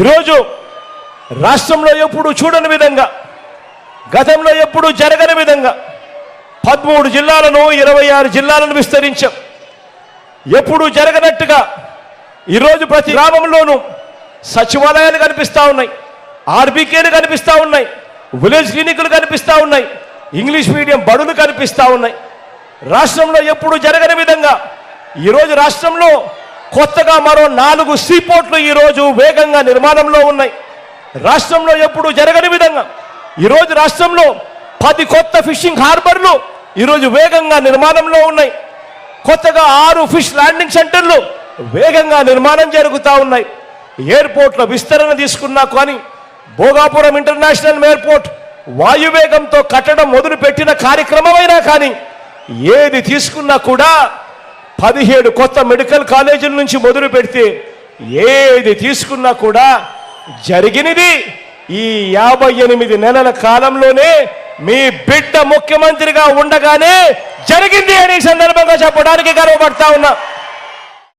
ఈరోజు రాష్ట్రంలో ఎప్పుడు చూడని విధంగా గతంలో ఎప్పుడు జరగని విధంగా పదమూడు జిల్లాలను ఇరవై ఆరు జిల్లాలను విస్తరించాం. ఎప్పుడు జరగనట్టుగా ఈరోజు ప్రతి గ్రామంలోనూ సచివాలయాలు కనిపిస్తూ ఉన్నాయి ఆర్బీకేలు కనిపిస్తూ ఉన్నాయి విలేజ్ క్లినిక్లు కనిపిస్తూ ఉన్నాయి ఇంగ్లీష్ మీడియం బడులు కనిపిస్తూ ఉన్నాయి. రాష్ట్రంలో ఎప్పుడు జరగని విధంగా ఈరోజు రాష్ట్రంలో కొత్తగా మరో నాలుగు సీపోర్ట్లు ఈరోజు వేగంగా నిర్మాణంలో ఉన్నాయి. రాష్ట్రంలో ఎప్పుడు జరగని విధంగా ఈరోజు రాష్ట్రంలో పది కొత్త ఫిషింగ్ హార్బర్లు ఈరోజు వేగంగా నిర్మాణంలో ఉన్నాయి. కొత్తగా ఆరు ఫిష్ ల్యాండింగ్ సెంటర్లు వేగంగా నిర్మాణం జరుగుతూ ఉన్నాయి. ఎయిర్పోర్ట్ల విస్తరణ తీసుకున్నా కానీ భోగాపురం ఇంటర్నేషనల్ ఎయిర్పోర్ట్ వాయువేగంతో కట్టడం మొదలుపెట్టిన కార్యక్రమమైనా కానీ ఏది తీసుకున్నా కూడా పదిహేడు కొత్త మెడికల్ కాలేజీల నుంచి మొదలు పెడితే ఏది తీసుకున్నా కూడా జరిగినది ఈ యాభై ఎనిమిది నెలల కాలంలోనే మీ బిడ్డ ముఖ్యమంత్రిగా ఉండగానే జరిగింది అని సందర్భంగా చెప్పడానికి గర్వపడతా ఉన్నా.